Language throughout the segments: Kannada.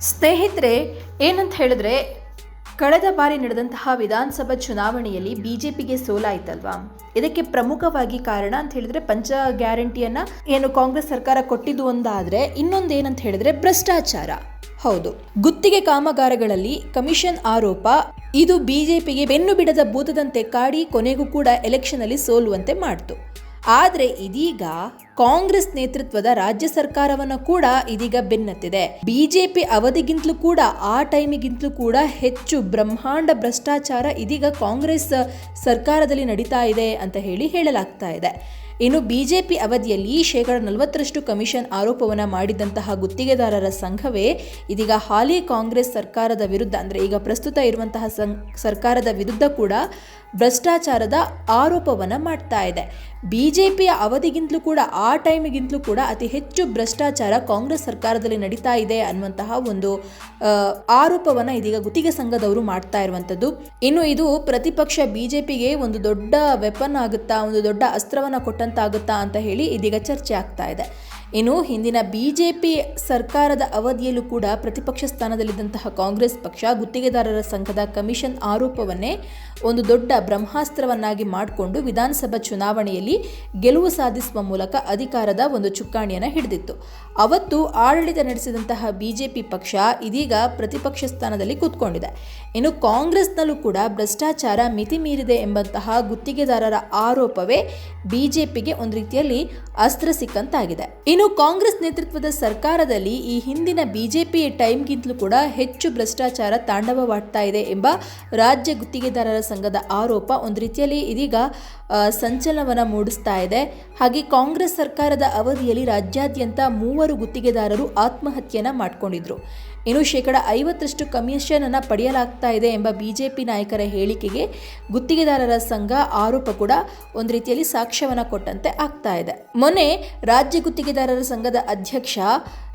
ಸ್ನೇಹಿತರೆ, ಏನಂತ ಹೇಳಿದ್ರೆ, ಕಳೆದ ಬಾರಿ ನಡೆದಂತಹ ವಿಧಾನಸಭಾ ಚುನಾವಣೆಯಲ್ಲಿ ಬಿಜೆಪಿಗೆ ಸೋಲಾಯ್ತಲ್ವಾ? ಇದಕ್ಕೆ ಪ್ರಮುಖವಾಗಿ ಕಾರಣ ಅಂತ ಹೇಳಿದ್ರೆ, ಪಂಚ ಗ್ಯಾರಂಟಿಯನ್ನ ಏನು ಕಾಂಗ್ರೆಸ್ ಸರ್ಕಾರ ಕೊಟ್ಟಿದ್ದು ಒಂದಾದ್ರೆ, ಇನ್ನೊಂದೇನಂತ ಹೇಳಿದ್ರೆ, ಭ್ರಷ್ಟಾಚಾರ. ಹೌದು. ಗುತ್ತಿಗೆ ಕಾಮಗಾರಗಳಲ್ಲಿ ಕಮಿಷನ್ ಆರೋಪ, ಇದು ಬಿಜೆಪಿಗೆ ಬೆನ್ನು ಬಿಡದ ಭೂತದಂತೆ ಕಾಡಿ ಕೊನೆಗೂ ಕೂಡ ಎಲೆಕ್ಷನ್ ಅಲ್ಲಿ ಸೋಲುವಂತೆ ಮಾಡ್ತು. ಆದ್ರೆ ಇದೀಗ ಕಾಂಗ್ರೆಸ್ ನೇತೃತ್ವದ ರಾಜ್ಯ ಸರ್ಕಾರವನ್ನು ಕೂಡ ಇದೀಗ ಬೆನ್ನತ್ತಿದೆ. ಬಿಜೆಪಿ ಅವಧಿಗಿಂತಲೂ ಕೂಡ, ಆ ಟೈಮಿಗಿಂತಲೂ ಕೂಡ ಹೆಚ್ಚು ಬ್ರಹ್ಮಾಂಡ ಭ್ರಷ್ಟಾಚಾರ ಇದೀಗ ಕಾಂಗ್ರೆಸ್ ಸರ್ಕಾರದಲ್ಲಿ ನಡೀತಾ ಇದೆ ಅಂತ ಹೇಳಿ ಹೇಳಲಾಗ್ತಾ ಇದೆ. ಇನ್ನು ಬಿಜೆಪಿ ಅವಧಿಯಲ್ಲಿ ಶೇಕಡ ನಲವತ್ತರಷ್ಟು ಕಮಿಷನ್ ಆರೋಪವನ್ನು ಮಾಡಿದಂತಹ ಗುತ್ತಿಗೆದಾರರ ಸಂಘವೇ ಇದೀಗ ಹಾಲಿ ಕಾಂಗ್ರೆಸ್ ಸರ್ಕಾರದ ವಿರುದ್ಧ, ಅಂದರೆ ಈಗ ಪ್ರಸ್ತುತ ಇರುವಂತಹ ಸರ್ಕಾರದ ವಿರುದ್ಧ ಕೂಡ ಭ್ರಷ್ಟಾಚಾರದ ಆರೋಪವನ್ನು ಮಾಡ್ತಾ ಇದೆ. ಬಿ ಜೆ ಪಿಯ ಅವಧಿಗಿಂತಲೂ ಕೂಡ, ಆ ಟೈಮಿಗಿಂತಲೂ ಕೂಡ ಅತಿ ಹೆಚ್ಚು ಭ್ರಷ್ಟಾಚಾರ ಕಾಂಗ್ರೆಸ್ ಸರ್ಕಾರದಲ್ಲಿ ನಡೀತಾ ಇದೆ ಅನ್ನುವಂತಹ ಒಂದು ಆರೋಪವನ್ನು ಇದೀಗ ಗುತ್ತಿಗೆ ಸಂಘದವರು ಮಾಡ್ತಾ ಇರುವಂಥದ್ದು. ಇನ್ನು ಇದು ಪ್ರತಿಪಕ್ಷ ಬಿ ಜೆ ಪಿಗೆ ಒಂದು ದೊಡ್ಡ ವೆಪನ್ ಆಗುತ್ತಾ, ಒಂದು ದೊಡ್ಡ ಅಸ್ತ್ರವನ್ನು ಕೊಟ್ಟಂತಾಗುತ್ತಾ ಅಂತ ಹೇಳಿ ಇದೀಗ ಚರ್ಚೆ ಆಗ್ತಾ ಇದೆ. ಇನ್ನು ಹಿಂದಿನ ಬಿಜೆಪಿ ಸರ್ಕಾರದ ಅವಧಿಯಲ್ಲೂ ಕೂಡ ಪ್ರತಿಪಕ್ಷ ಸ್ಥಾನದಲ್ಲಿದ್ದಂತಹ ಕಾಂಗ್ರೆಸ್ ಪಕ್ಷ ಗುತ್ತಿಗೆದಾರರ ಸಂಘದ ಕಮಿಷನ್ ಆರೋಪವನ್ನೇ ಒಂದು ದೊಡ್ಡ ಬ್ರಹ್ಮಾಸ್ತ್ರವನ್ನಾಗಿ ಮಾಡಿಕೊಂಡು ವಿಧಾನಸಭಾ ಚುನಾವಣೆಯಲ್ಲಿ ಗೆಲುವು ಸಾಧಿಸುವ ಮೂಲಕ ಅಧಿಕಾರದ ಒಂದು ಚುಕ್ಕಾಣಿಯನ್ನು ಹಿಡಿದಿತ್ತು. ಅವತ್ತು ಆಡಳಿತ ನಡೆಸಿದಂತಹ ಬಿಜೆಪಿ ಪಕ್ಷ ಇದೀಗ ಪ್ರತಿಪಕ್ಷ ಸ್ಥಾನದಲ್ಲಿ ಕೂತ್ಕೊಂಡಿದೆ. ಇನ್ನು ಕಾಂಗ್ರೆಸ್ನಲ್ಲೂ ಕೂಡ ಭ್ರಷ್ಟಾಚಾರ ಮಿತಿ ಮೀರಿದೆ ಎಂಬಂತಹ ಗುತ್ತಿಗೆದಾರರ ಆರೋಪವೇ ಬಿಜೆಪಿಗೆ ಒಂದು ರೀತಿಯಲ್ಲಿ ಅಸ್ತ್ರ ಸಿಕ್ಕಂತಾಗಿದೆ. ಇನ್ನು ಕಾಂಗ್ರೆಸ್ ನೇತೃತ್ವದ ಸರ್ಕಾರದಲ್ಲಿ ಈ ಹಿಂದಿನ ಬಿಜೆಪಿ ಟೈಮ್ಗಿಂತಲೂ ಕೂಡ ಹೆಚ್ಚು ಭ್ರಷ್ಟಾಚಾರ ತಾಂಡವವಾಡ್ತಾ ಇದೆ ಎಂಬ ರಾಜ್ಯ ಗುತ್ತಿಗೆದಾರರ ಸಂಘದ ಆರೋಪ ಒಂದು ರೀತಿಯಲ್ಲಿ ಇದೀಗ ಸಂಚಲನವನ್ನು ಮೂಡಿಸ್ತಾ ಇದೆ. ಹಾಗೆ ಕಾಂಗ್ರೆಸ್ ಸರ್ಕಾರದ ಅವಧಿಯಲ್ಲಿ ರಾಜ್ಯಾದ್ಯಂತ ಮೂವರು ಗುತ್ತಿಗೆದಾರರು ಆತ್ಮಹತ್ಯೆಯನ್ನು ಮಾಡಿಕೊಂಡಿದ್ರು. ಇನ್ನು ಶೇಕಡ ಐವತ್ತರಷ್ಟು ಕಮಿಷನ್ ಅನ್ನು ಪಡೆಯಲಾಗ್ತಾ ಇದೆ ಎಂಬ ಬಿಜೆಪಿ ನಾಯಕರ ಹೇಳಿಕೆಗೆ ಗುತ್ತಿಗೆದಾರರ ಸಂಘ ಆರೋಪ ಕೂಡ ಒಂದು ರೀತಿಯಲ್ಲಿ ಸಾಕ್ಷ್ಯವನ್ನು ಕೊಟ್ಟಂತೆ ಆಗ್ತಾ ಇದೆ. ಮೊನ್ನೆ ರಾಜ್ಯ ಗುತ್ತಿಗೆದಾರರ ಸಂಘದ ಅಧ್ಯಕ್ಷ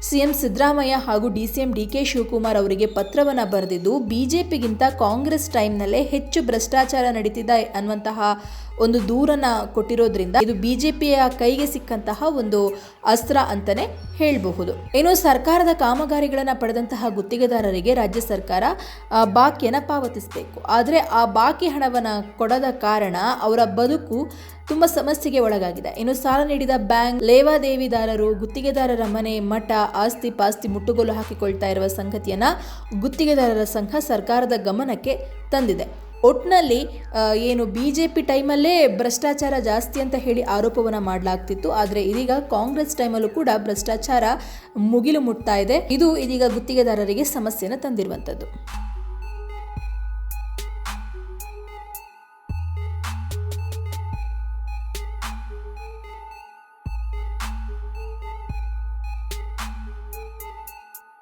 ಸಿಎಂ ಸಿದ್ದರಾಮಯ್ಯ ಹಾಗೂ ಡಿಸಿಎಂ ಡಿಕೆ ಶಿವಕುಮಾರ್ ಅವರಿಗೆ ಪತ್ರವನ್ನು ಬರೆದಿದ್ದು, ಬಿಜೆಪಿಗಿಂತ ಕಾಂಗ್ರೆಸ್ ಟೈಮ್ನಲ್ಲೇ ಹೆಚ್ಚು ಭ್ರಷ್ಟಾಚಾರ ನಡೀತಿದೆ ಅನ್ನುವಂತಹ ಒಂದು ದೂರನ್ನು ಕೊಟ್ಟಿರೋದ್ರಿಂದ ಇದು ಬಿಜೆಪಿಯ ಕೈಗೆ ಸಿಕ್ಕಂತಹ ಒಂದು ಅಸ್ತ್ರ ಅಂತಾನೆ ಹೇಳಬಹುದು. ಇನ್ನು ಸರ್ಕಾರದ ಕಾಮಗಾರಿಗಳನ್ನು ಪಡೆದಂತಹ ಗುತ್ತಿಗೆದಾರರಿಗೆ ರಾಜ್ಯ ಸರ್ಕಾರ ಬಾಕಿಯನ್ನು ಪಾವತಿಸಬೇಕು. ಆದರೆ ಆ ಬಾಕಿ ಹಣವನ್ನು ಕೊಡದ ಕಾರಣ ಅವರ ಬದುಕು ತುಂಬ ಸಮಸ್ಯೆಗೆ ಒಳಗಾಗಿದೆ. ಇನ್ನು ಸಾಲ ನೀಡಿದ ಬ್ಯಾಂಕ್, ಲೇವಾದೇವಿದಾರರು, ಗುತ್ತಿಗೆದಾರರ ಮನೆ ಮಠ ಆಸ್ತಿ ಪಾಸ್ತಿ ಮುಟ್ಟುಗೋಲು ಹಾಕಿಕೊಳ್ತಾ ಇರುವ ಸಂಗತಿಯನ್ನು ಗುತ್ತಿಗೆದಾರರ ಸಂಘ ಸರ್ಕಾರದ ಗಮನಕ್ಕೆ ತಂದಿದೆ. ಒಟ್ನಲ್ಲಿ ಏನು ಬಿ ಜೆ ಪಿ ಟೈಮಲ್ಲೇ ಭ್ರಷ್ಟಾಚಾರ ಜಾಸ್ತಿ ಅಂತ ಹೇಳಿ ಆರೋಪವನ್ನು ಮಾಡಲಾಗ್ತಿತ್ತು. ಆದರೆ ಇದೀಗ ಕಾಂಗ್ರೆಸ್ ಟೈಮಲ್ಲೂ ಕೂಡ ಭ್ರಷ್ಟಾಚಾರ ಮುಗಿಲು ಮುಟ್ತಾ ಇದೆ. ಇದು ಇದೀಗ ಗುತ್ತಿಗೆದಾರರಿಗೆ ಸಮಸ್ಯೆಯನ್ನು ತಂದಿರುವಂಥದ್ದು